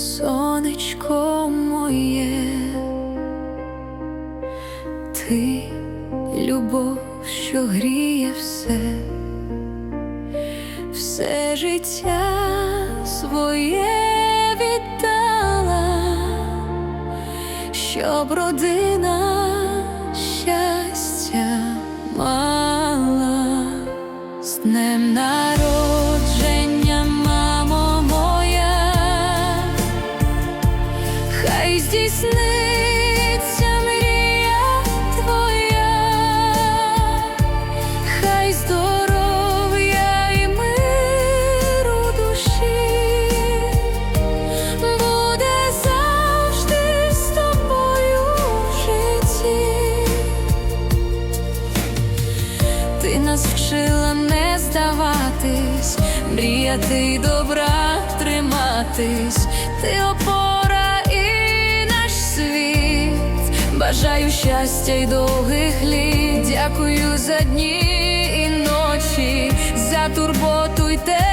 сонечко моє, ти любов, що гріє все, все життя своє віддала, щоб родина щастя мала. З днем народження, здійсниться мрія твоя, хай здоров'я і миру душі. Буде завжди з тобою в житті. Ти нас вчила не здаватись, мріяти добра триматись, ти опора Бажаю щастя й довгих літ. Дякую за дні і ночі, за турботу й теплі